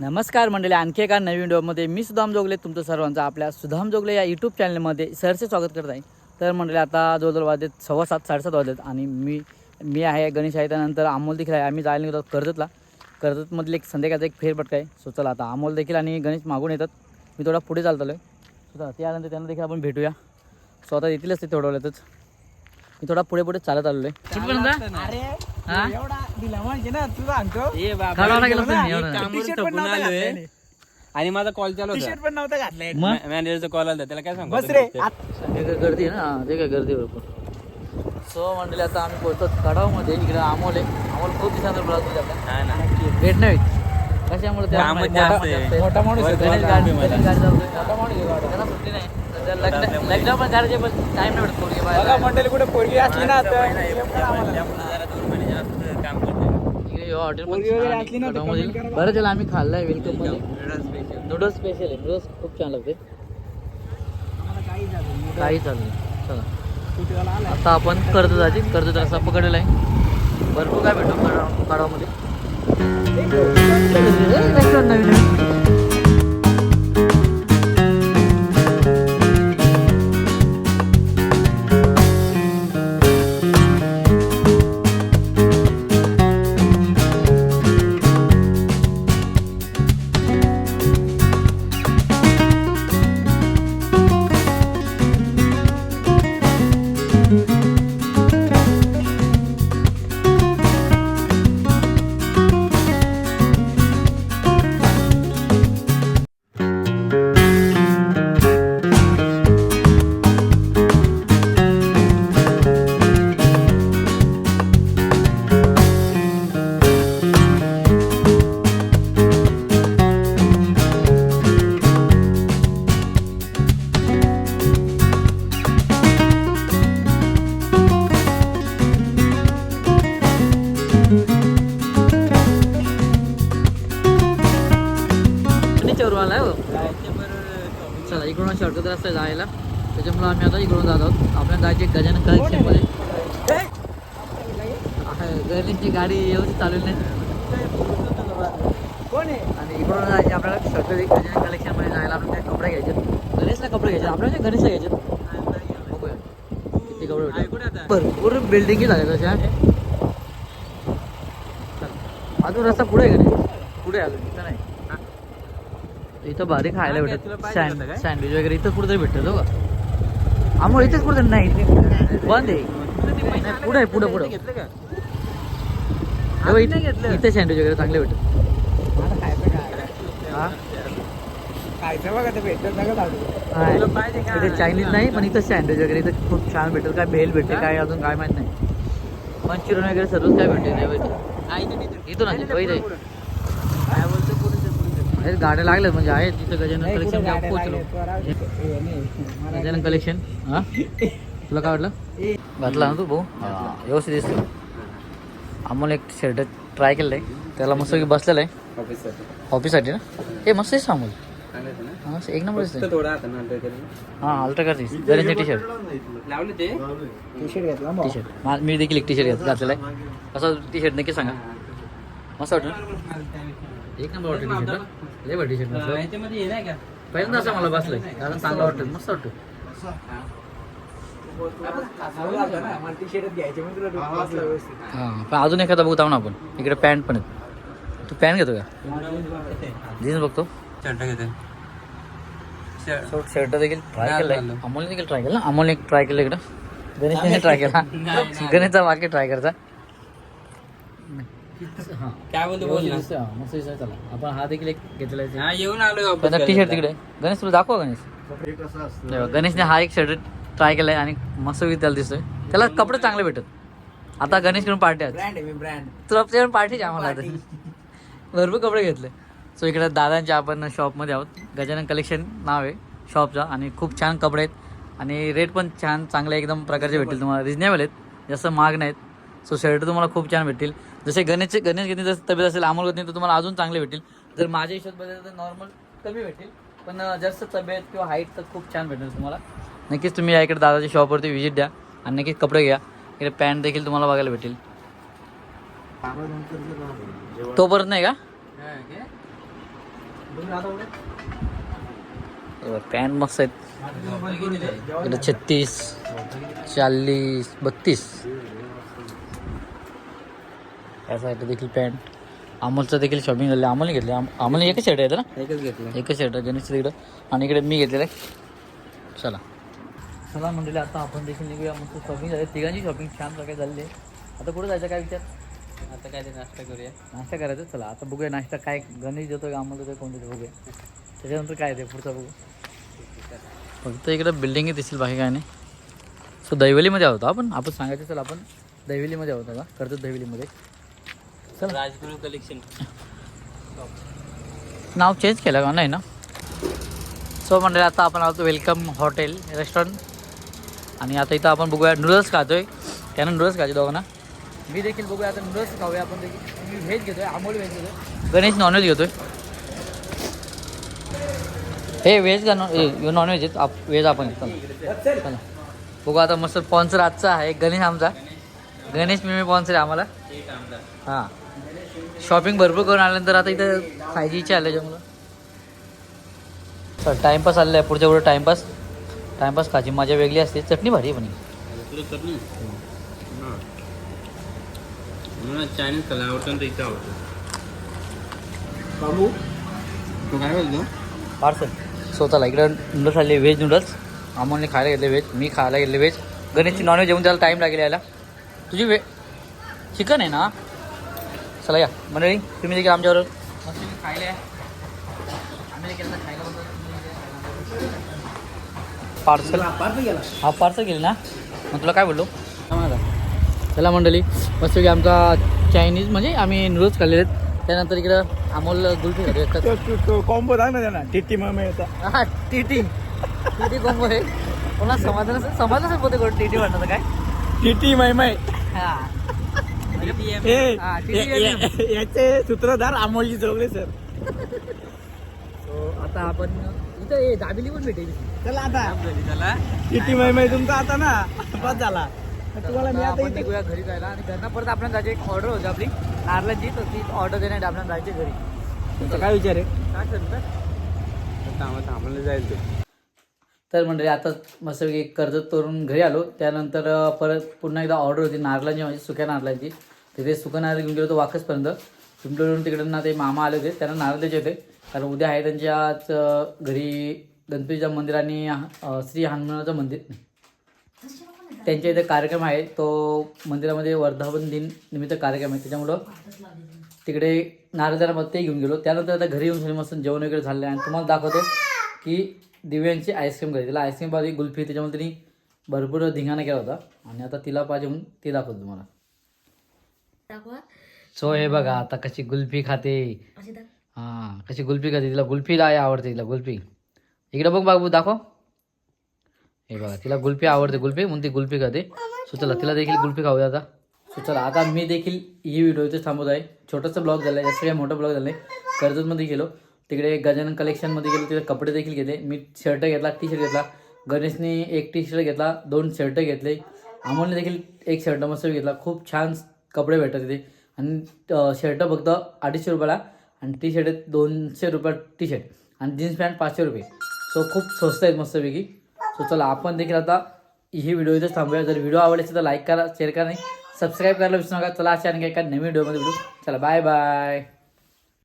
नमस्कार मंडळी आणखी एका नवीन व्हिडिओमध्ये मी सुदाम जोगले तुमचं सर्वांचं आपल्या सुदाम जोगले या यूट्यूब चॅनलमध्ये सरसे स्वागत करत आहे. तर मंडळी आता जवळजवळ वाजत सव्वा सात साडेसात वाजत आणि मी मी आहे गणेश आहे त्यानंतर अमोल देखील आहे. आम्ही जायला निघतो कर्जतला. कर्जतमधील एक संध्याकाळचा एक फेरपटका आहे. सो चला आता अमोल देखील आणि गणेश मागून येतात. मी थोडा पुढे चालतो आहे सो चला त्यानंतर त्यांना देखील आपण भेटूया. सो आता येतीलच ते थोड्या वेळातच. मी थोडा पुढे पुढे चालत आलेलो आहे? एवढा दिला म्हणजे ना तुझा सांगतो. काढावा लागेल असं नाही, एवढं. टी-शर्ट पण नव्हता घातलेला. आणि माझा कॉल चालू टी-शर्ट पण नव्हता घातलाय मग? मॅनेजरचा कॉल आला त्याला काय सांगू? बस रे आत- ते काय गर्दी आहे ना? हां, ते काय गर्दी आहे भरपूर. सो मंडळी आता आम्ही पोहोचतो कडावमध्ये इकडे अमोल आहे. अमोल खूप दिवसानंतर बोला तुझ्या हा ना. भेट नाही होत. कशामुळे ते कामच मोठा- जास्त मोठा आहे. मोठा माणूस आहे. गणेश काम गाडी- आहे मला. गणेश गाडी चालवतोय. त्याला सुट्टी नाही. लग्न लग्न पण करायचे पण टाइम नाही भेटत पोरगी बघा बाहेर. मंडळी कुठे पोरगी असली ना तर काम करतो. बरं चला आम्ही खाल्लाय वेलकम नूडल्स स्पेशल आहे नूडल्स खूप छान लागते. काही चालू. चला आता आपण कर्ज जायची कर्ज रस्ता पकडलेला आहे. भरपूर काय भेटतो नवीन फर्निचरवर हो. चला इकडून शॉर्टकट रस्ता जायला. त्याच्यामुळे आम्ही आता इकडून जात आहोत. आपल्याला जायचे गजानन कलेक्शनमध्ये आहे, गाडी व्यवस्थित चालू नाही. कोण आणि इकडून जायचे आपल्याला शॉर्टकट गजानन कलेक्शनमध्ये जायला. आपल्याला काही कपडे घ्यायचे? गणेशला कपडे घ्यायचे. आपल्याला गणेशला घ्यायचे. बघूया. किती कपडे भरपूर बिल्डिंगी झाल्या तशा अजून रस्ता पुढे आहे पुढे आलो नाही इथं भारी खायला भेटत? सँडविच वगैरे इथं कुठेतरी भेटतं हो का? आम्हाला इथेच कुठेतरी नाही बंद आहे. पुढे पुढे पुढे. इथे सँडविच वगैरे चांगले भेटत हा? इथे चायनीज नाही पण इथं सँडविच वगैरे इथं खूप छान भेटेल काय भेल भेटते काय अजून काय माहीत नाही. मंचुरियन वगैरे सर्वच काय भेटते नाही माहिती इथून आहे वैद काय बोलतो पुढे पुढे गाड्या लागल्यात म्हणजे आहेत. तिथं गजानन कलेक्शन पोहोचलो. हे गजानन कलेक्शन हा? तुला काय वाटलं? घातला ना तू भाऊ? हा, व्यवस्थित दिसतो. आम्हाला एक शर्ट ट्राय केलं आहे त्याला मस्त बसलेलं आहे. ऑफिससाठी ऑफिससाठी ना? हे मस्त दिसतं हा एक नंबर हां अल्ट्रा कर गणेशने टी शर्ट लावले ते? टी-शर्ट घेतला मग. टी शर्ट मी देखील एक टी शर्ट घातलेला आहे. असं टी शर्ट नक्की सांगा. मस्त वाटतं ना? एक नंबर वाटतं टी शर्ट लय टी शर्ट हे नाही का? पहिल्यांदा असं मला बसलंय. कारण चांगलं वाटतं मस्त वाटतं ना. हां पण अजून एखादा बघतो आपण आपण. इकडे पॅन्ट पण आहेत. तू पॅन्ट घेतो का? जीन्स बघतो. शर्ट घेते. शर्ट देखील ट्राय झालं. अमोलने देखील ट्राय केला अमोलने एक ट्राय केलं इकडं. गणेशने ट्राय केला. गणेशचा वाक्य ट्राय करायचा हां. काय बोलतो बोल ना. दिसतोय, हां, मस्त दिसतोय, चला. आपण हा देखील एक घेतलेला आहे. हा येऊन आलो त्याचा टी शर्ट तिकडे. गणेश तुला दाखवा गणेश. नाही गणेशने हा एक शर्ट ट्राय केलाय आणि मस्त त्याला दिसतोय. त्याला कपडे चांगले भेटत. आता गणेशकडून पार्टी आहेत ब्रँड आहे मी ब्रँड तुला तुझ्याकडून पार्टीच आम्हाला? आता भरपूर कपडे घेतले. सो इकडे दादांच्या आपण शॉपमध्ये आहोत. गजानन कलेक्शन नाव आहे शॉपचा आणि खूप छान कपडे आहेत. आणि रेट पण छान चांगले एकदम प्रकारचे भेटतील. तुम्हाला रिजनेबल आहेत. जास्त महाग नाहीत. सो शर्ट तुम्हाला खूप छान भेटतील. जसे गणेशचे गणेश गणित तब्येत असेल अमोल गणित तर तुम्हाला अजून चांगले भेटतील. जर माझ्या हिशोब बघितलं तर नॉर्मल कमी भेटतील. पण जास्त तब्येत किंवा हाईट तर खूप छान भेटेल तुम्हाला. नक्कीच तुम्ही या इकडे दादाच्या शॉपवरती व्हिजिट द्या आणि नक्कीच कपडे घ्या. इकडे पॅन्ट देखील तुम्हाला बघायला भेटेल. तो परत नाही का? पॅन्ट मस्त आहेत. इकडे छत्तीस चाळीस बत्तीस. या साईड देखील पॅन्ट. अमोलचं देखील शॉपिंग झाली अमोलने घेतले अमोलने एकच शर्ट आहे ना एकच घेतलं एकच शर्ट गणेश तिकडं. आणि इकडे मी घेतलेलं आहे. चला. चला म्हणलेलं आता आपण देखील निघूया. मस्त शॉपिंग झाली तिघांची शॉपिंग छान प्रकारे झालेली आहे. आता कुठं जायचं काय विचार? आता काय ते नाश्ता करूया. नाश्ता करायचं? चला आता बघूया नाश्ता काय गणेश देतो का आम्हाला देतो कोण देतो बघूया. त्याच्यानंतर काय ते पुढचं बघू. फक्त इकडं बिल्डिंग दिसेल बाकी काय नाही. सो दैवलीमध्ये आहोत आपण? आपण सांगायचं चला आपण दैवलीमध्ये आहोत का? कर्जत दैवलीमध्ये. चला. राजगुरू कलेक्शन नाव चेंज केलं का? नाही ना? सो म्हणजे आता आपण आहोत वेलकम हॉटेल रेस्टॉरंट आणि आता इथं आपण बघूया नूडल्स खातोय. त्यानं नूडल्स खायचे दोघांना. मी देखील बघूया आता नूडल्स खाऊया. आपण देखील मी व्हेज घेतोय अमोल व्हेज घेतोय. गणेश नॉनव्हेज घेतोय. हे व्हेज का नॉन नॉनव्हेज आहेत. आप व्हेज आपण चला. बघू आता मस्त स्पॉन्सर आजचा आहे. गणेश आमचा. गणेश मी स्पॉन्सर आहे आम्हाला. हां. शॉपिंग भरपूर करून आल्यानंतर आता इथं खायची इच्छा आली त्याच्यामुळं चल टाईमपास आलेला आहे. पुढच्या पुढे टाईमपास टाईमपास खायची मजा वेगळी असते. चटणी भारी आहे पण ही. तुला चटणी? मला चायनीज खायला आवडतं आणि इथं आवडतं. बाबू? तू काय बोलतो? पार्सल स्वतःला इकडं नूडल्स आले व्हेज नूडल्स अमोलने खायला घेतले व्हेज मी खायला घेतले व्हेज गणेशची नॉनव्हेज येऊन त्याला टाईम लागेल यायला. तुझी वे चिकन आहे ना? चला या. मंडळी तुम्ही देखील आमच्यावर खायला पार्सल हा पार्सल गेले ना? मग तुला काय बोललो? चला मंडळी मस्त की आमचा चायनीज म्हणजे आम्ही नूडल्स खाल्लेले आहेत. त्यानंतर इकडं अमोल गुलफी कॉम्बो दाख ना त्यांना टिट्टी मग हा टीटी. टीटी कोंबो आहे. कोणा समाधान समाधानच होते कोण टीटी म्हणतात काय? टिट्टी मैमय याचे सूत्रधार अमोलजी चौगले सर. आता आपण इथं दाबिली पण भेटेल. चला आता. त्याला टिट्टी मैमय तुमचा आता ना? बस झाला. तुम्हाला मी आता निघूया घरी जायला आणि घरनं परत आपल्याला जायची एक ऑर्डर होती आपली. नारळाची तर ती ऑर्डर देण्यासाठी आपल्याला जायची घरी. तुमचा काय विचार आहे? काय करतं थांबा थांबलं जाईल ते तर मंडळी आता मस्तपैकी कर्जत तोरून घरी आलो. त्यानंतर परत पुन्हा एकदा ऑर्डर होती नारळांची माझी सुक्या नारळांची तिथे सुका नारळ घेऊन गेलो तो वाकसपर्यंत. तुमच्याकडून तिकडं ना ते मामा आले होते त्यांना नारळ द्यायचे होते. कारण उद्या आहे त्यांच्या आज, घरी गणपतीच्या मंदिर आणि श्री हनुमानाचं मंदिर. त्यांच्या इथे कार्यक्रम आहे. तो मंदिरामध्ये वर्धापन दिन निमित्त कार्यक्रम आहे. त्याच्यामुळं तिकडे नारदाला ते घेऊन गेलो. त्यानंतर आता घरी येऊन मस्त जेवण वगैरे झालं. आणि तुम्हाला दाखवतो की दिव्यांची आईस्क्रीम घरी. तिला आईस्क्रीम पाहिजे गुल्फी. त्याच्यामुळे तिने भरपूर धिंगाणा केला होता. आणि आता तिला पाहिजे म्हणून ते दाखवतो तुम्हाला. सो हे बघा आता कशी गुल्फी खाते. हां कशी गुल्फी खाते. तिला गुल्फी आहे आवडते तिला गुल्फी. इकडे बघ बाबू दाखव. हे बघा तिला गुल्फी आवडते गुल्फी. म्हणून ती गुल्फी खाते. सो चला तिला देखील गुल्फी खाऊया आता. सो चला आता मी देखील ही व्हिडिओ इथे थांबवत आहे. छोटासा ब्लॉग झाला आहे जास्त काही मोठा ब्लॉग झाला आहे कर्जतमध्ये गेलो. तिकडे गजानन कलेक्शनमध्ये गेलो तिथे कपडे देखील घेतले. मी शर्ट घेतला टी शर्ट घेतला. गणेशने एक टी शर्ट घेतला दोन शर्ट घेतले. अमोलने देखील एक शर्ट मस्त घेतला. खूप छान कपडे भेटतात तिथे. आणि शर्ट फक्त अडीचशे रुपयाला आणि टी शर्ट दोनशे रुपया टी शर्ट आणि जीन्स पॅन्ट पाचशे रुपये. सो खूप स्वस्त आहेत मस्तपैकी. सो चला आपण देखील आता ही व्हिडिओ इथेच थांबूया. जर व्हिडिओ आवडले तर लाईक करा शेअर करा नाही सबस्क्राईब करायला विसरू नका. चला अशा आणखी एका नवीन व्हिडिओमध्ये भेटू. चला बाय बाय